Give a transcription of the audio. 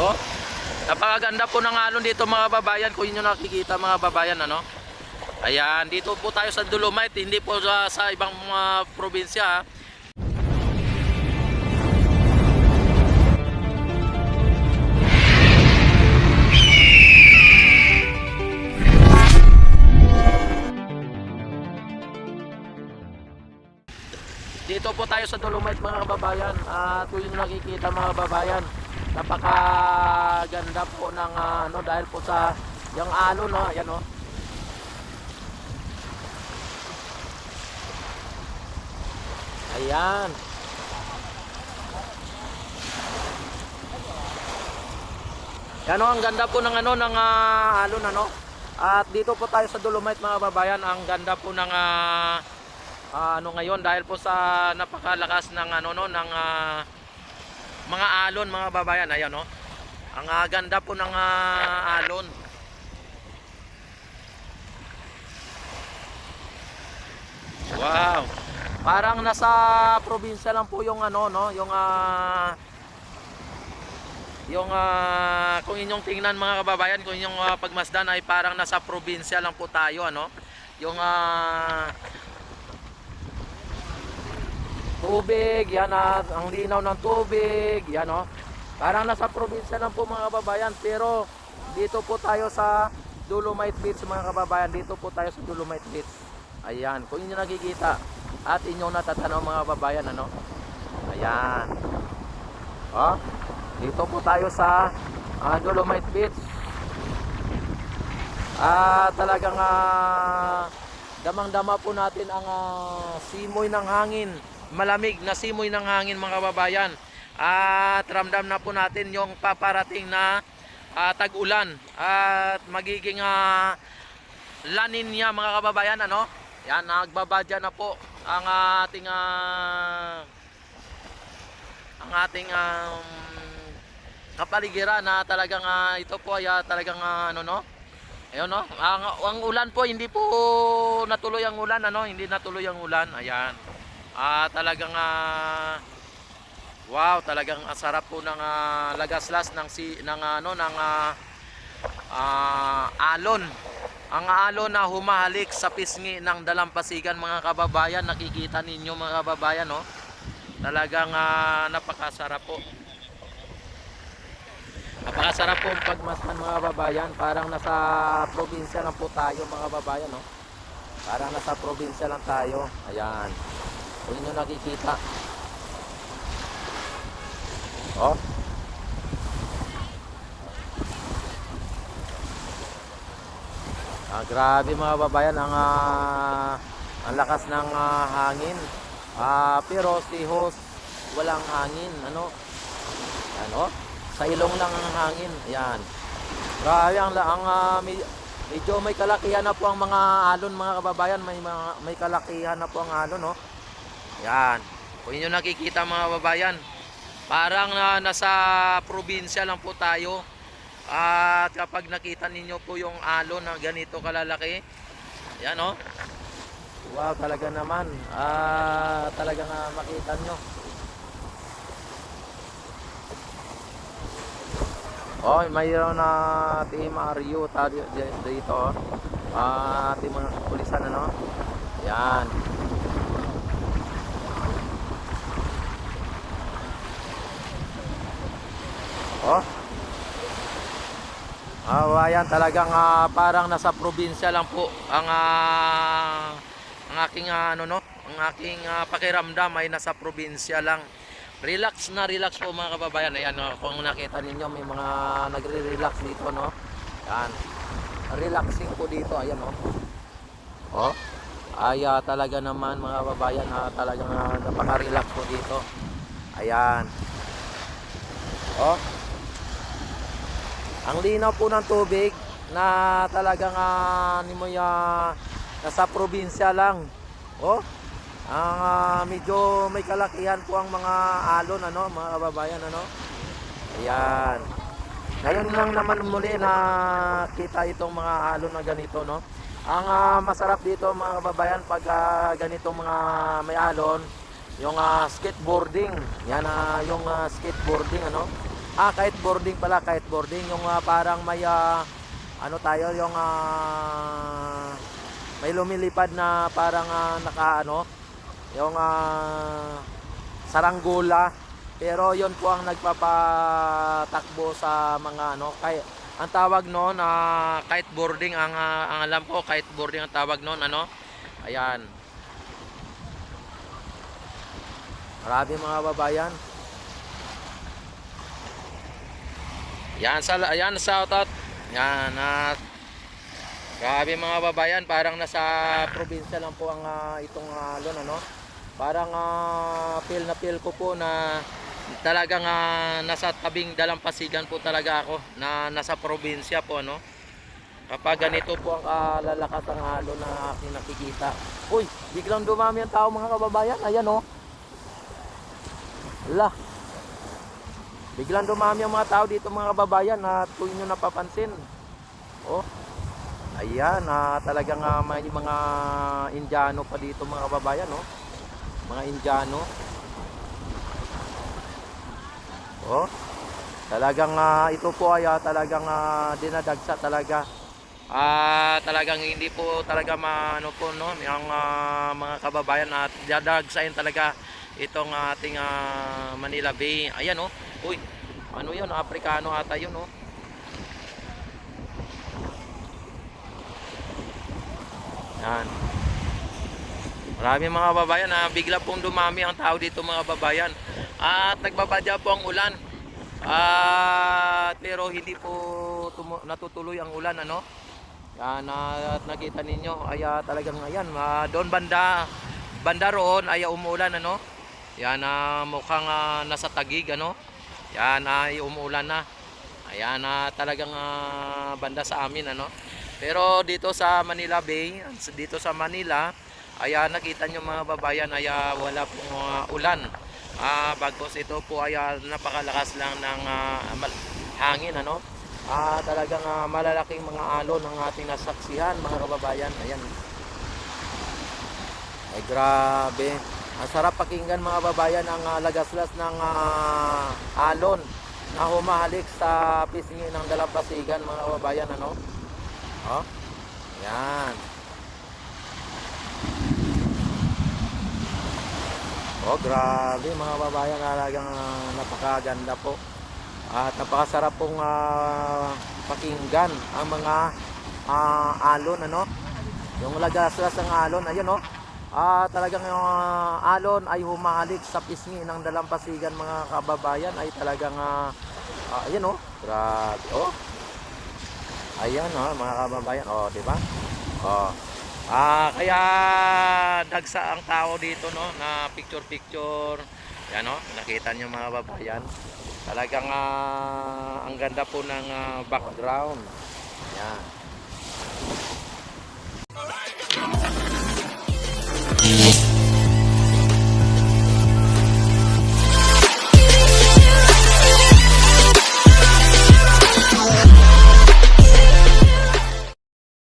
Oh. Napakaganda po ng alon dito mga babayan. Kung inyo nakikita mga babayan ano. Ayan, dito po tayo sa Dolomite, hindi po sa, sa ibang mga probinsya. Dito po tayo sa Dolomite mga kababayan. At kung yung nakikita mga kababayan, napakaganda po ng ah, ano dahil po sa yung alon no, ayan oh. Ayan. Yan oh, ang ganda po ng ano ng ah, alon ano. At dito po tayo sa Dolomite mga kababayan, ang ganda po ng ah, ah, ano ngayon dahil po sa napakalakas ng ano no ng ah, mga alon mga babayan ayan no ang ah, ganda po ng ah, alon. Wow. Parang nasa probinsya lang po yung ano no yung ah yung ah, kung inyong tingnan mga kababayan kung inyong ah, pagmasdan ay parang nasa probinsya lang po tayo ano. Yung ah tubig, yan ah, ang linaw ng tubig, yan oh. Parang nasa probinsya lang po mga kababayan, pero dito po tayo sa Dolomite Beach mga kababayan, dito po tayo sa Dolomite Beach. Ayan, kung inyo nakikita at inyong natatanaw mga kababayan, ano? Ayan. Oh, dito po tayo sa ah, Dolomite Beach. Ah, talagang ah, damang-dama po natin ang ah, simoy ng hangin. Malamig na simoy ng hangin mga kababayan. At ramdam na po natin yung paparating na ah, tag-ulan. At magiging uh, lanin niya mga kababayan ano? Yan nagbabadya na po ang ating ah, ang ating um, kapaligiran na talagang ah, ito po ay ah, talagang ah, ano no Ayun no, ang, ang ulan po hindi po natuloy ang ulan ano, hindi natuloy ang ulan. Ayan. Ah, talagang ah, wow, talagang ang sarap po ng ah, lagaslas ng si ng ano ng ah, ah, alon. Ang alon na humahalik sa pisngi ng dalampasigan mga kababayan, nakikita ninyo mga kababayan no. Talagang ah, napakasarap po. Napakasarap po ang pagmasdan mga kababayan. Parang nasa probinsya lang po tayo mga kababayan no. Parang nasa probinsya lang tayo. Ayan. Kung inyo nakikita. Oh. Ah, grabe mga babayan ang ah, ang lakas ng ah, hangin. Ah, pero si host walang hangin, ano? Ano? Sa ilong lang ang hangin. Ayan. Grabe ang, ang ah, may- medyo may kalakihan na po ang mga alon mga kababayan, may mga, may kalakihan na po ang alon, no? Yan. Kung inyo nakikita mga babayan, parang na nasa probinsya lang po tayo. At kapag nakita ninyo po yung alon na ganito kalalaki, yan oh. Wow, talaga naman. Ah, talaga nga makita nyo. Oh, mayroon na Team Mario tayo di- dito. oh. Ah, team pulisan ano. Yan. Oh. Ah, ayan talagang ah, parang nasa probinsya lang po ang ah, ang aking ah, ano no, ang aking ah, pakiramdam ay nasa probinsya lang. Relax na relax po mga kababayan. Ayan, oh, kung nakita ninyo may mga nagre-relax dito no. Yan. Relaxing po dito, ayan oh. Oh. Ay ah, talaga naman mga kababayan, ah, talagang ah, napaka-relax po dito. Ayan. Oh. Ang linaw po ng tubig na talagang uh, ni mo ya nasa probinsya lang. Oh. Ang ah, medyo may kalakihan po ang mga alon ano, mga kababayan ano. Ayan. Ngayon lang naman muli na kita itong mga alon na ganito no. Ang ah, masarap dito mga kababayan pag ah, ganitong mga may alon, yung ah, skateboarding. Yan ah, yung ah, skateboarding ano. Ah, kite boarding pala, kite boarding. Yung ah, parang may, ah, ano tayo, yung ah, may lumilipad na parang ah, naka, ano, yung ah, saranggola. Pero yon po ang nagpapatakbo sa mga ano, kay ang tawag noon ah, kite boarding ang, ah, ang alam ko kite boarding ang tawag noon ano. Ayan. Marami mga babayan. Yan sa ayan shout out. Yan at Grabe mga babayan, parang nasa probinsya lang po ang ah, itong alon ano. Parang ah, feel na feel ko po na talagang ah, nasa tabing dalampasigan po talaga ako na nasa probinsya po ano. Kapag ganito po ang kalalakas ang alon na aking nakikita. Uy, biglang dumami ang tao mga kababayan. Ayan oh. Ala. Biglang dumami ang mga tao dito mga kababayan na tuwing nyo napapansin. Oh. Ayan, ah, talagang ah, may mga Indiano pa dito mga kababayan, no? Mga Indiano. Oh. Talagang ah, ito po ay ah, talagang ah, dinadagsa talaga. Ah, talagang hindi po talaga maano po no, yung ah, mga kababayan at dadagsain talaga itong ating ah, Manila Bay. Ayan oh. Uy, ano 'yun? Afrikano ata 'yun oh. Yan. Marami mga babayan na bigla pong dumami ang tao dito mga babayan. At nagbabadya po ang ulan. At pero hindi po natutuloy ang ulan ano. Yan at nakita ninyo ay ah, talagang ayan ah, doon banda banda roon ay umuulan ano. Yan ah, mukhang ah, nasa tagig ano. Yan ay umuulan na. Ayan na talagang ah, banda sa amin ano. Pero dito sa Manila Bay, dito sa Manila, ay ah, nakita nyo mga babayan ay ah, wala pong ah, ulan. Ah, bagos ito po ay napakalakas lang ng mal- hangin ano. Ah, talagang ah, malalaking mga alon ang ating nasaksihan mga kababayan. Ayan. Ay grabe. Ang sarap pakinggan mga babayan ang ah, lagaslas ng ah, alon na humahalik sa pisngi ng dalampasigan mga kababayan ano. Oh. Yan. Oh, grabe mga babayan, talagang ah, napakaganda po. At napakasarap pong ah, pakinggan ang mga ah, alon ano. Yung lagaslas ng alon, ayun oh. Ah, talagang yung ah, alon ay humahalik sa pisngi ng dalampasigan mga kababayan ay talagang ah, ah, ayun oh. Grabe oh. Ayan oh, mga kababayan. Oh, di ba? Oh. Ah, kaya dagsa ang tao dito no na picture picture. Yan oh, nakita niyo mga kababayan. Talagang ah, ang ganda po ng ah, background. Yan.